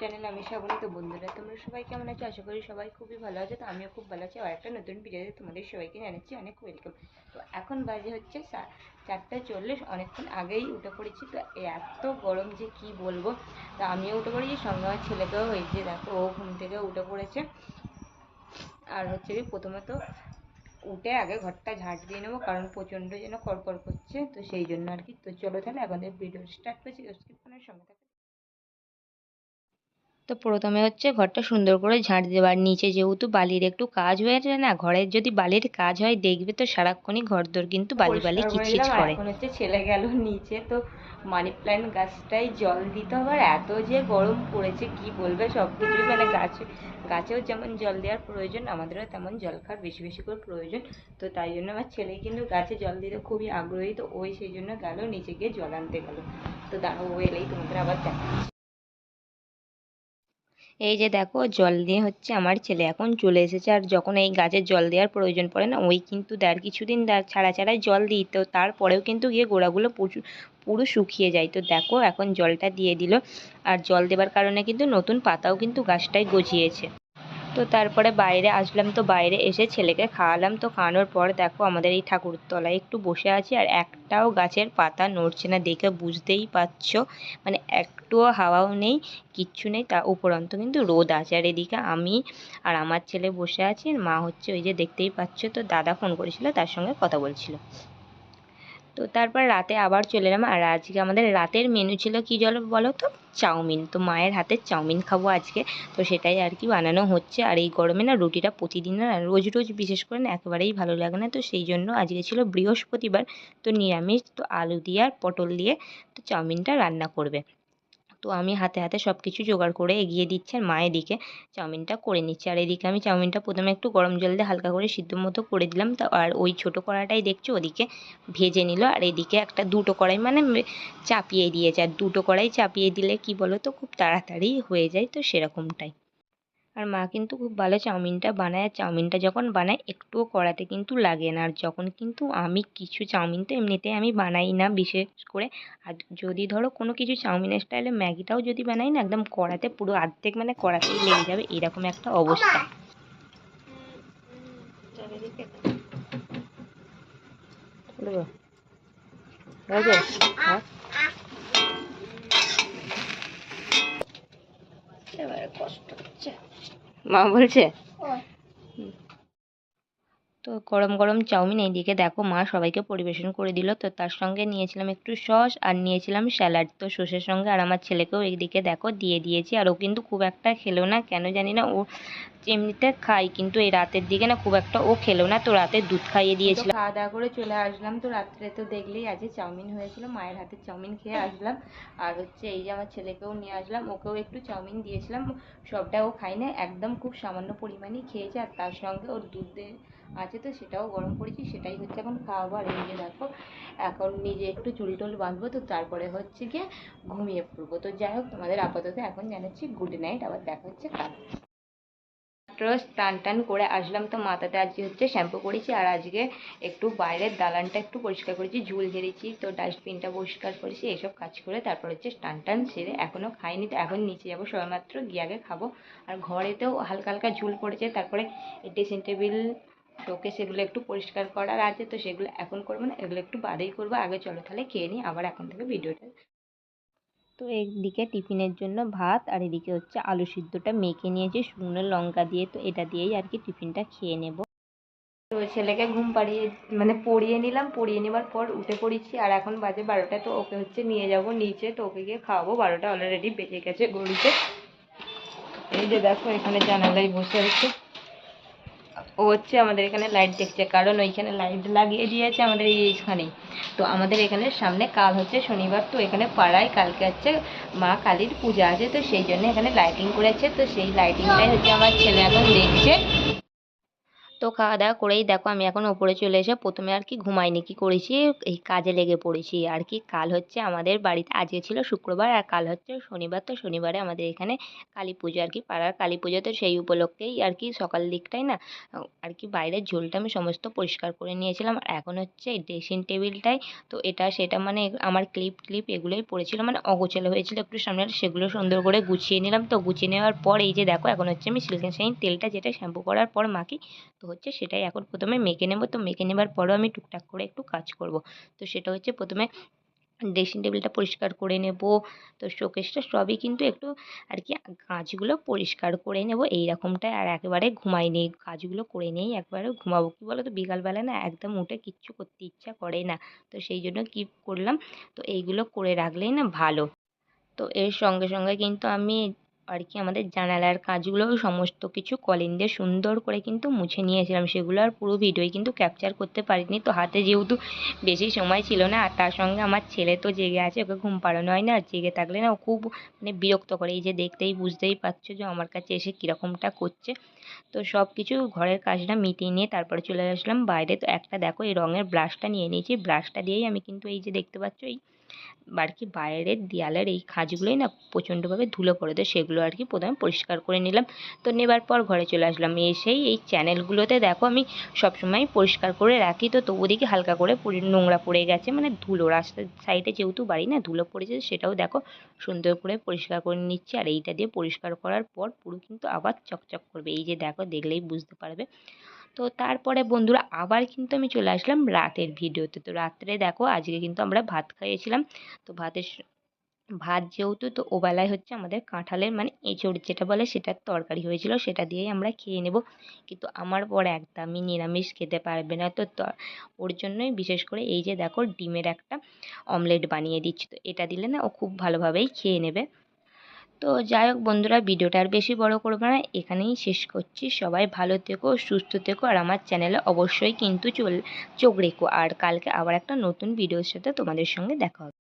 Channel আমি শ্রাবণী তো বন্ধুরা। তোমরা সবাই কেমন আছো? আশা করি সবাই খুবই ভালো আছে, তো আমিও খুব ভালো আছি। আর একটা নতুন ভিডিওতে তোমাদের সবাইকে জানাচ্ছি অনেক ওয়েলকাম তো এখন বাজে হচ্ছে চারটে চল্লিশ, অনেকক্ষণ আগেই উঠে পড়েছি। তো এত গরম যে কি বলব? তো আমিও উঠে পড়েছি, সঙ্গে আমার ছেলেকেও হয়েছে। দেখো, ও ঘুম থেকে উঠে পড়েছে। আর হচ্ছে প্রথমত উঠে আগে ঘরটা ঝাঁট দিয়ে নেব, কারণ প্রচণ্ড যেন কড়কড় করছে। তো সেই জন্য আর কি। তো চলো তাহলে আমাদের ভিডিও স্টার্ট করছি। স্কিপ সঙ্গে থাকো। তো প্রথমে হচ্ছে ঘরটা সুন্দর করে ঝাঁট দেওয়ার নিচে যেহেতু বালির একটু কাজ হয়ে যায় না ঘরের যদি বালির কাজ হয় দেখবে তো সারাক্ষণই ঘর ঘরদোর কিন্তু বালি বালি কিচকিচ আর করে। এখন হচ্ছে ছেলে গেল নিচে। তো মানি প্ল্যান্ট গাছটাই জল দিতে হবে। আর এত যে গরম পড়েছে কি বলবে? সব কিছুই মানে গাছে গাছেও যেমন জল দেওয়ার প্রয়োজন আমাদেরও তেমন জল খাওয়ার বেশি বেশি করে প্রয়োজন। তো তাই জন্য আমার ছেলে কিন্তু গাছে জল দিতে খুবই আগ্রহী। তো ওই সেই জন্য গেল নিচে গিয়ে জল আনতে গেল। তো দাঁড়াও ও এলেই তোমাদের আবার দেখাচ্ছি। এই যে দেখো, জল দিয়ে হচ্ছে আমার ছেলে এখন চলে এসেছে। আর যখন এই গাছের জল দেওয়ার প্রয়োজন পড়ে না, ওই কিন্তু তার কিছুদিন ছাড়া ছাড়াই জল দিই। তো তারপরেও কিন্তু গিয়ে গোড়াগুলো প্রচুর, পুরো শুকিয়ে যায়। তো দেখো, এখন জলটা দিয়ে দিল। আর জল দেবার কারণে কিন্তু নতুন পাতাও কিন্তু গাছটায় গজিয়েছে। তো তারপরে বাইরে আসলাম তো বাইরে এসে ছেলেকে খাওয়ালাম। তো খাওয়ানোর পর দেখো আমাদের এই ঠাকুর তলায় একটু বসে আছি আর একটাও গাছের পাতা নড়ছে না দেখে বুঝতেই পারছ। মানে একটুও হাওয়াও নেই, কিচ্ছু নেই, তা উপরন্ত কিন্তু রোদ আছে। আর এদিকে আমি আর আমার ছেলে বসে আছি মা হচ্ছে ওই যে দেখতেই পাচ্ছ। তো দাদা ফোন করেছিল, তার সঙ্গে কথা বলছিল। তো তারপর রাতে আবার চলে এলাম। আর আজকে আমাদের রাতের মেনু ছিল কি জল বলো তো? চাউমিন। তো মায়ের হাতের চাউমিন খাব আজকে। তো সেটাই আর কি বানানো হচ্ছে। আর এই গরমে না রুটিটা প্রতিদিন না রোজ রোজ বিশেষ করে না একেবারেই ভালো লাগে না। তো সেই জন্য আজকে ছিল বৃহস্পতিবার। তো নিরামিষ, তো আলু দিয়ে আর পটল দিয়ে তো চাউমিনটা রান্না করবে। তো আমি হাতে হাতে সব কিছু জোগাড় করে এগিয়ে দিচ্ছি আর মা এদিকে চাউমিনটা করে নিচ্ছে। আর এদিকে আমি চাউমিনটা প্রথমে একটু গরম জল দিয়ে হালকা করে সিদ্ধ মতো করে দিলাম। তো আর ওই ছোটো কড়াটাই দেখছ? ওদিকে ভেজে নিল। আর এদিকে একটা দুটো কড়াই মানে চাপিয়ে দিয়েছে। আর দুটো কড়াই চাপিয়ে দিলে কি বলো তো খুব তাড়াতাড়ি হয়ে যায়। তো সেরকমটাই। আর মা কিন্তু খুব ভালো চাউমিনটা বানায়। আর চাউমিনটা যখন বানায় একটুও কড়াতে কিন্তু লাগে না। আর যখন কিন্তু আমি কিছু চাউমিন তো এমনিতেই আমি বানাই না বিশেষ করে। আর যদি ধরো কোনো কিছু চাউমিনের স্টাইলে ম্যাগিটাও যদি বানাই না একদম কড়াতে পুরো অর্ধেক মানে কড়াতেই লেগে যাবে। এরকম একটা অবস্থা? হ্যাঁ? এবারে কষ্ট হচ্ছে। মা বলছে গরম গরম চাউমিন এইদিকে দেখো মা সবাইকে পরিবেশন করে দিল। তো তার সঙ্গে নিয়েছিলাম একটু সস আর নিয়েছিলাম স্যালাড। তো সসের সঙ্গে আর আমার ছেলেকেও এইদিকে দেখো দিয়ে দিয়েছি। আর ও কিন্তু খুব একটা খেলো না কেন জানি না ও এমনিতে খাই কিন্তু এই রাতের দিকে না খুব একটা ও খেলো না। তো রাতে দুধ খাইয়ে তো দিয়েছিলাম খাওয়া দাওয়া করে চলে আসলাম। তো রাত্রে তো দেখলেই আজকে চাউমিন হয়েছিল মায়ের হাতে চাউমিন খেয়ে আসলাম। আর হচ্ছে এই যে আমার ছেলেকেও নিয়ে আসলাম ওকেও একটু চাউমিন দিয়েছিলাম। সবটা ও খাই না একদম খুব সামান্য পরিমাণেই খেয়েছে। আর তার সঙ্গে ওর দুধে আছে তো সেটাও গরম করেছি, সেটাই হচ্ছে এখন খাওয়াবো। আর এই যে দেখো, এখন নিজে একটু চুল টুল বাঁধবো, তো তারপরে হচ্ছে গিয়ে ঘুমিয়ে পড়ব। তো যাই হোক, তোমাদের আপাতত এখন জানাচ্ছি গুড নাইট আবার দেখা হচ্ছে কাল। স্নান টান করে আসলাম, তো মাথাতে আজকে হচ্ছে শ্যাম্পু করেছি, আর আজকে একটু বাইরের দালানটা একটু পরিষ্কার করেছি, ঝুল ঝেড়েছি তো ডাস্টবিনটা পরিষ্কার করেছি এইসব কাজ করে তারপর হচ্ছে স্নান টান সেরে এখনও খাইনি, তো এখন নিচে যাব, সবেমাত্র গিয়ে আগে খাব। আর ঘরেতেও হালকা হালকা ঝুল পড়েছে, তারপরে ড্রেসিং টেবিল শোকে সেগুলো একটু পরিষ্কার করার আছে, তো সেগুলো এখন করব না, এগুলো একটু বাদেই করব। আগে চলো তাহলে খেয়ে নিই, আবার এখন থেকে ভিডিওটা। তো এদিকে টিফিনের জন্য ভাত, আর এদিকে হচ্ছে আলু সিদ্ধটা মেখে নিয়েছি, শুকনো লঙ্কা দিয়ে, তো এটা দিয়েই আর কি টিফিনটা খেয়ে নেব। তো ছেলেকে ঘুম পাড়িয়ে মানে পড়িয়ে নিলাম, পড়িয়ে নেবার পর উঠে পড়েছি, আর এখন বাজে বারোটা, তো ওকে হচ্ছে নিয়ে যাব নিচে, তো ওকে গিয়ে খাওয়াবো। বারোটা অলরেডি বেজে গেছে ঘড়িতে। এই যে দেখো এখানে জানালায় বসে আছে। ও হচ্ছে আমাদের এখানে লাইট দেখছে, কারণ ওইখানে লাইট লাগিয়ে দিয়েছে আমাদের এই এইখানেই তো আমাদের এখানে সামনে কাল হচ্ছে শনিবার, তো এখানে পাড়ায় কালকে হচ্ছে মা কালীর পূজা আছে, তো সেই জন্য এখানে লাইটিং করেছে। তো সেই লাইটিংটাই হচ্ছে আমার ছেলে এখন দেখছে। তো খাওয়া দাওয়া করেই দেখো আমি এখন ওপরে চলে এসে প্রথমে আর কি ঘুমাইনি, কি করেছি? এই কাজে লেগে পড়েছি। আর কি কাল হচ্ছে আমাদের বাড়িতে, আজকে ছিল শুক্রবার আর কাল হচ্ছে শনিবার। তো শনিবারে আমাদের এখানে কালী পুজো আর কি, পাড়ার কালী পুজো। তো সেই উপলক্ষেই আর কি সকাল দিকটাই না, আর কি বাইরের ঝোলটা আমি সমস্ত পরিষ্কার করে নিয়েছিলাম। আর এখন হচ্ছে ড্রেসিং টেবিলটাই তো এটা সেটা মানে আমার ক্লিপ ক্লিপ এগুলোই পড়েছিল মানে অগোছালো হয়েছিল একটু সামনে। সেগুলো সুন্দর করে গুছিয়ে নিলাম। তো গুছিয়ে নেওয়ার পর এই যে দেখো, এখন হচ্ছে আমি সিল্কেন শাইন তেলটা যেটা শ্যাম্পু করার পর মাখি তো হচ্ছে সেটাই এখন প্রথমে মেখে নেব। তো মেখে নেবার পরেও আমি টুকটাক করে একটু কাজ করব। তো সেটা হচ্ছে প্রথমে ড্রেসিং টেবিলটা পরিষ্কার করে নেব। তো শোকেসটা সবই কিন্তু একটু আর কি কাঁচগুলো পরিষ্কার করে নেব। এই রকমটাই আর একেবারে ঘুমাই নেই। কাজগুলো করে নিয়েই একবারে ঘুমাবো। কী বলো তো বিকালবেলা না একদম উঠে কিচ্ছু করতে ইচ্ছা করে না। তো সেই জন্য কী করলাম? তো এইগুলো করে রাখলেই না ভালো। তো এর সঙ্গে সঙ্গে কিন্তু আমি আর কি, আমাদের জানালার কাজগুলোও সমস্ত কিছু কলিং দিয়ে সুন্দর করে কিন্তু মুছে নিয়েছিলাম। সেগুলো আর পুরো ভিডিওই কিন্তু ক্যাপচার করতে পারিনি। তো হাতে যেহেতু বেশি সময় ছিল না, আর তার সঙ্গে আমার ছেলে তো জেগে আছে, ওকে ঘুম পাড়ানো হয় না আর জেগে থাকলে না ও খুব মানে বিরক্ত করে। এই যে দেখতেই বুঝতেই পারছ যে আমার কাছে এসে কীরকমটা করছে। তো সব কিছু ঘরের কাজটা মিটিয়ে নিয়ে তারপরে চলে আসলাম বাইরে। তো একটা দেখো, এই রঙের ব্রাশটা নিয়ে নিয়েছি। ব্রাশটা দিয়েই আমি কিন্তু এই যে দেখতে পাচ্ছ, এই কি বাইরের দেয়ালের এই খাঁজগুলোই না প্রচণ্ডভাবে ধুলো পড়ে তো সেগুলো আর কি প্রথমে পরিষ্কার করে নিলাম। তো নেবার পর ঘরে চলে আসলাম। এসেই এই চ্যানেলগুলোতে দেখো আমি সবসময় পরিষ্কার করে রাখি। তো তবু দেখি হালকা করে নোংরা পড়ে গেছে। মানে ধুলো, রাস্তার সাইডে যেহেতু বাড়ি না ধুলো পড়েছে, সেটাও দেখো সুন্দর করে পরিষ্কার করে নিচ্ছি। আর এইটা দিয়ে পরিষ্কার করার পর পুরো কিন্তু আবার চকচক করবে। এই যে দেখো দেখলেই বুঝতে পারবে। তো তারপরে বন্ধুরা আবার কিন্তু আমি চলে আসলাম রাতের ভিডিওতে। তো রাত্রে দেখো আজকে কিন্তু আমরা ভাত খাইয়েছিলাম। তো ভাতের ভাত যেহেতু তো ওবেলায় হচ্ছে আমাদের কাঁঠালের মানে এঁচোড় যেটা বলে সেটার তরকারি হয়েছিল সেটা দিয়েই আমরা খেয়ে নেব। কিন্তু আমার বর একদমই নিরামিষ খেতে পারবে না। তো ওর জন্যই বিশেষ করে এই যে দেখো ডিমের একটা অমলেট বানিয়ে দিচ্ছি। তো এটা দিলে না ও খুব ভালোভাবেই খেয়ে নেবে। তো যাই হোক বন্ধুরা, ভিডিওটা আর বেশি বড় করব না। এখানেই শেষ করছি। সবাই ভালো থেকো, সুস্থ থেকো আর আমার চ্যানেলে অবশ্যই কিন্তু চোখ রেখো। আর কালকে আবার একটা নতুন ভিডিওর সাথে তোমাদের সঙ্গে দেখা হবে।